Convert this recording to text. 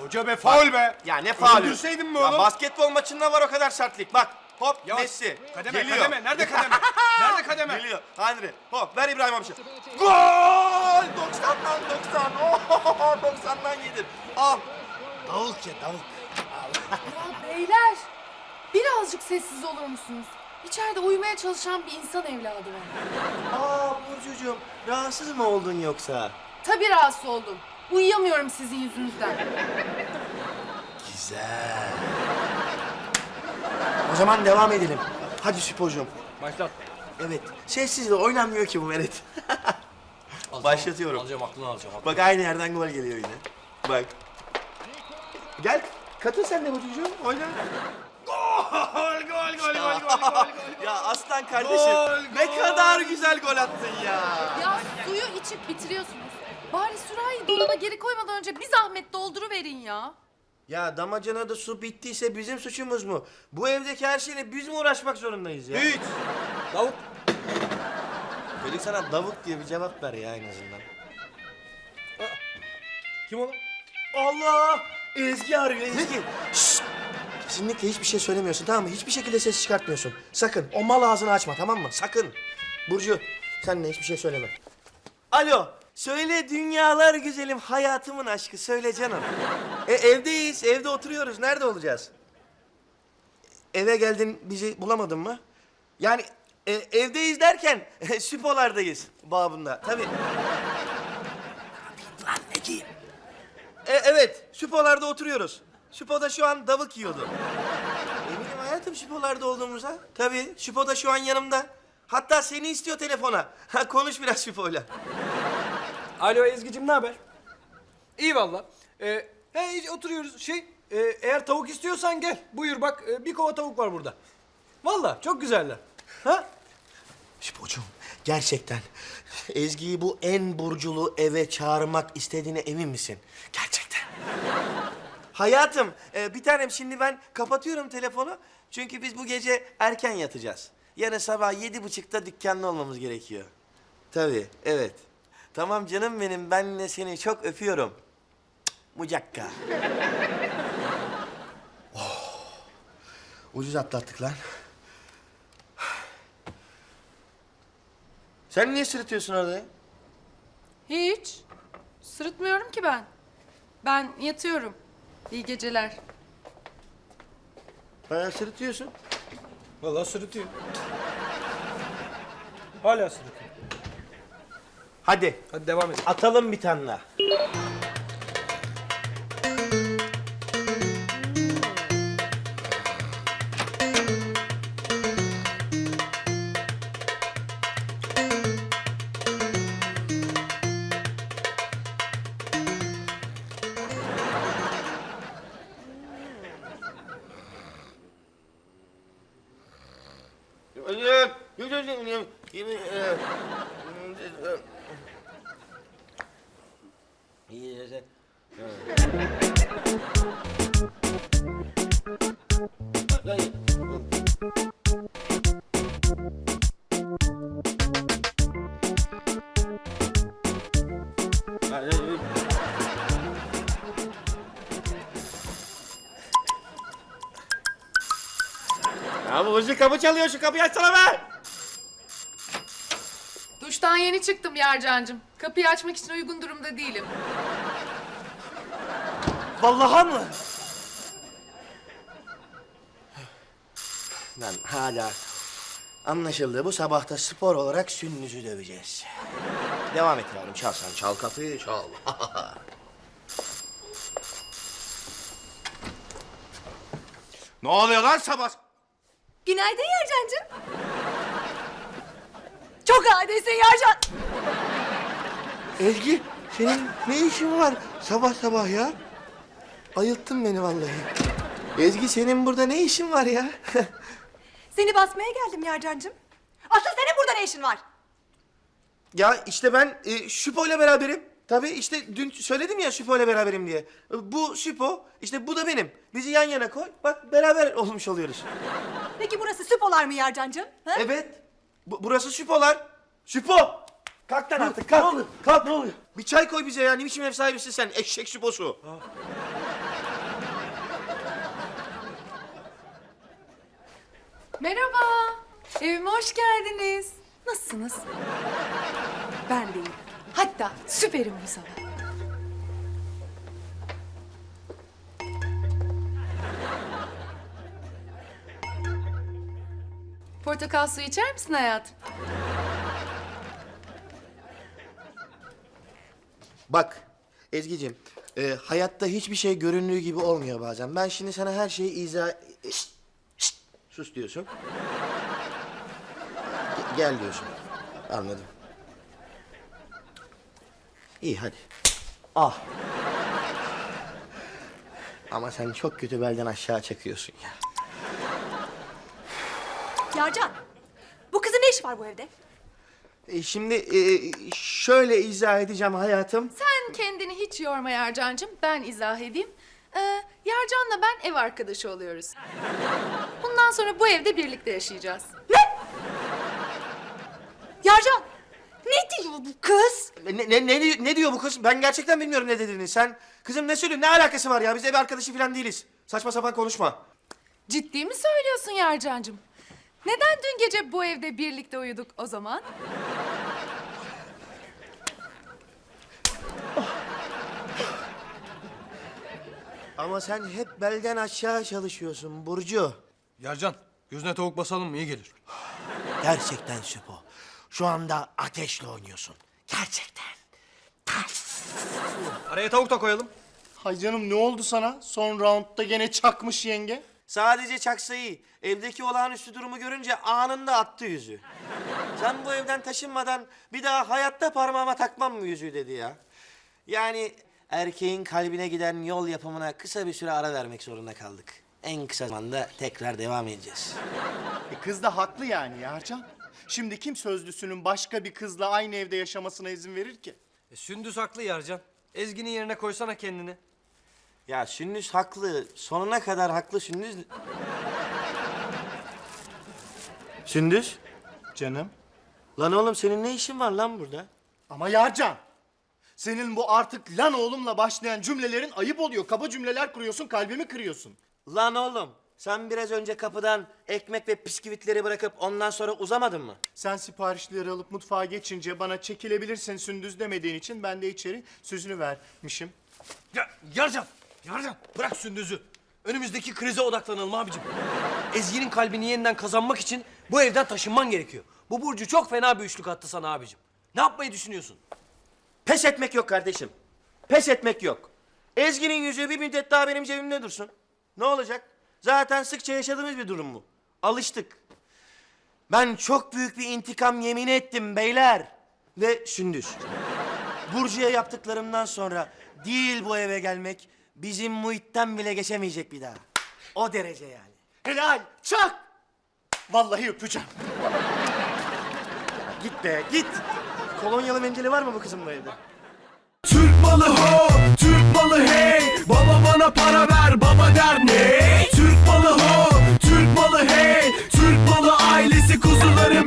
Hoca be faul be. Ya ne faulü? Öldürseydin mi Ya oğlum? basketbol maçında var o kadar sertlik. Bak hop Yavaş. Messi. Kademe Geliyor. kademe. Nerede kademe? Nerede kademe? Geliyor. Henry. Hop ver İbrahimovic'e. Gol! 90'dan 90. Oh, 90'dan yedin. Al. Davuk ya davuk. Ya beyler, birazcık sessiz olur musunuz? İçeride uyumaya çalışan bir insan evladı var. Aa Burcucuğum rahatsız mı oldun yoksa? Tabii rahatsız oldum. Uyuyamıyorum sizin yüzünüzden. Güzel. O zaman devam edelim. Hadi sporcum. Başlat. Evet. Sessizle oynanmıyor ki bu Meret. Başlatıyorum. Alacağım aklını alacağım. Bak aynı yerden gol geliyor yine. Bak. Gel katıl sen de Burcucuğum. Oyna. Gol gol gol gol gol gol. ya aslan kardeşim Gol, ne gol. kadar güzel gol attın ya. Ya suyu içip bitiriyorsunuz. Bari sürahi dolaba geri koymadan önce bir zahmet dolduruverin ya. Ya damacanada su bittiyse bizim suçumuz mu? Bu evdeki her şeyle biz mi uğraşmak zorundayız ya? Hiç. Davuk. Çocuk sana davuk diye bir cevap ver ya en azından. Kim o lan? Allah! Ezgi arıyor Ezgi. Şşt! Kesinlikle hiçbir şey söylemiyorsun tamam mı? Hiçbir şekilde ses çıkartmıyorsun. Sakın o mal ağzını açma tamam mı? Sakın. Burcu sen de hiçbir şey söyleme. Alo. Söyle dünyalar güzelim hayatımın aşkı söyle canım. E, evdeyiz evde oturuyoruz nerede olacağız? Eve geldin bizi bulamadın mı? Yani e, evdeyiz derken süpolardayız babında tabii. Lan ne diyeyim? E, evet, Süpolar'da oturuyoruz. Süpo'da şu an davuk yiyordu. Eminim hayatım Süpolar'da olduğumuza. Tabii, Süpo da şu an yanımda. Hatta seni istiyor telefona. Ha, konuş biraz Süpo'yla. Alo Ezgi'cim ne haber? İyi valla. Ee, he, oturuyoruz. Şey, e, eğer tavuk istiyorsan gel. Buyur bak e, bir kova tavuk var burada. Valla çok güzeller. Ha? Süpocuğum, gerçekten Ezgi'yi bu en burculu eve çağırmak istediğine emin misin? Gerçekten. Hayatım, e, bir tanem şimdi ben kapatıyorum telefonu. Çünkü biz bu gece erken yatacağız. Yarın sabah yedi buçukta dükkanda olmamız gerekiyor. Tabii, evet. Tamam canım benim, ben de seni çok öpüyorum. Cık, Mucakka. oh, ucuz atlattık lan. Sen niye sırıtıyorsun orada ya? Hiç. Sırıtmıyorum ki ben. Ben yatıyorum. İyi geceler. Bayağı sırıtıyorsun. Valla sırıtıyor. Hala sırıtıyor. Hadi Hadi devam edelim. atalım bir tane daha. Ya hızlı kapı çalıyor şu kapıyı açsana be! Duştan yeni çıktım Yarcancığım. Kapıyı açmak için uygun durumda değilim. Vallahi mı? Lan hala anlaşıldı. Bu sabah da spor olarak sünnüzü döveceğiz. Devam et yavrum. Çal sen. Çal kapıyı çal. ne oluyor lan sabah? Günaydın Yarcancığım. Çok adisin Yarcan. Ezgi senin ne işin var sabah sabah ya? Ayılttın beni vallahi. Ezgi senin burada ne işin var ya? Seni basmaya geldim Yarcancığım. Asıl senin burada ne işin var? Ya işte ben e, Şüpo ile beraberim. Tabii işte dün söyledim ya Şüpho ile beraberim diye. Bu Şüpho, işte bu da benim. Bizi yan yana koy, bak beraber olmuş oluyoruz. Peki burası Süpolar mı Yarcancığım? Evet, bu, burası Şüpholar. Şüpho! Kalk lan artık, kalk. Ne oluyor? Kalk, ne oluyor? Bir çay koy bize ya, ne biçim ev sahibisin sen, eşek Şüphosu. Merhaba, evime hoş geldiniz. Nasılsınız? Ben deyim. Hatta süperim bu sabah. Portakal suyu içer misin hayatım? Bak Ezgi'cim e, hayatta hiçbir şey göründüğü gibi olmuyor bazen. Ben şimdi sana her şeyi izah... Şşt, şşt, sus diyorsun. Ge- gel diyorsun. Anladım. İyi hadi. Ah. Ama sen çok kötü belden aşağı çekiyorsun ya. Yarcan, bu kızın ne işi var bu evde? E, şimdi e, şöyle izah edeceğim hayatım. Sen kendini hiç yorma Yarcancığım. Ben izah edeyim. Ee, Yarcan'la ben ev arkadaşı oluyoruz. Bundan sonra bu evde birlikte yaşayacağız. Yarcan, ne diyor bu kız? Ne, ne, ne, diyor- ne diyor bu kız? Ben gerçekten bilmiyorum ne dediğini. Sen kızım ne söylüyorsun? Ne alakası var ya? Biz ev arkadaşı falan değiliz. Saçma sapan konuşma. Ciddi mi söylüyorsun Yarcancığım? Neden dün gece bu evde birlikte uyuduk o zaman? Ama sen hep belden aşağı çalışıyorsun Burcu. Yarcan gözüne tavuk basalım mı iyi gelir. Gerçekten Süpo. Şu anda ateşle oynuyorsun. Gerçekten. Araya tavuk da koyalım. Hay canım ne oldu sana? Son roundda gene çakmış yenge. Sadece çaksayı, evdeki olağanüstü durumu görünce anında attı yüzü. Sen bu evden taşınmadan bir daha hayatta parmağıma takmam mı yüzüğü dedi ya. Yani erkeğin kalbine giden yol yapımına kısa bir süre ara vermek zorunda kaldık. En kısa zamanda tekrar devam edeceğiz. E kız da haklı yani Yarcan. Şimdi kim sözlüsünün başka bir kızla aynı evde yaşamasına izin verir ki? E, Sündüz haklı Yarcan. Ezgi'nin yerine koysana kendini. Ya Sündüz haklı. Sonuna kadar haklı Sündüz. Sündüz? Canım. Lan oğlum senin ne işin var lan burada? Ama Yarcan. Senin bu artık lan oğlumla başlayan cümlelerin ayıp oluyor. Kaba cümleler kuruyorsun, kalbimi kırıyorsun. Lan oğlum sen biraz önce kapıdan ekmek ve bisküvitleri bırakıp ondan sonra uzamadın mı? Sen siparişleri alıp mutfağa geçince bana çekilebilirsin Sündüz demediğin için ben de içeri sözünü vermişim. Ya Yarcan, Yarcan bırak Sündüz'ü. Önümüzdeki krize odaklanalım abicim. Ezgi'nin kalbini yeniden kazanmak için bu evden taşınman gerekiyor. Bu Burcu çok fena bir üçlük attı sana abicim. Ne yapmayı düşünüyorsun? Pes etmek yok kardeşim. Pes etmek yok. Ezgi'nin yüzüğü bir müddet daha benim cebimde dursun. Ne olacak? Zaten sıkça yaşadığımız bir durum bu. Alıştık. Ben çok büyük bir intikam yemini ettim beyler. Ve Sündüz. Burcu'ya yaptıklarımdan sonra değil bu eve gelmek bizim muhitten bile geçemeyecek bir daha. O derece yani. Helal, çak! Vallahi öpeceğim. Git be git. Kolonyalı mendili var mı bu kızın bu evde? Türk malı ho, Türk malı hey Baba bana para ver baba der ne? Türk balı ho, Türk balı hey, Türk balı ailesi kuzularım hey.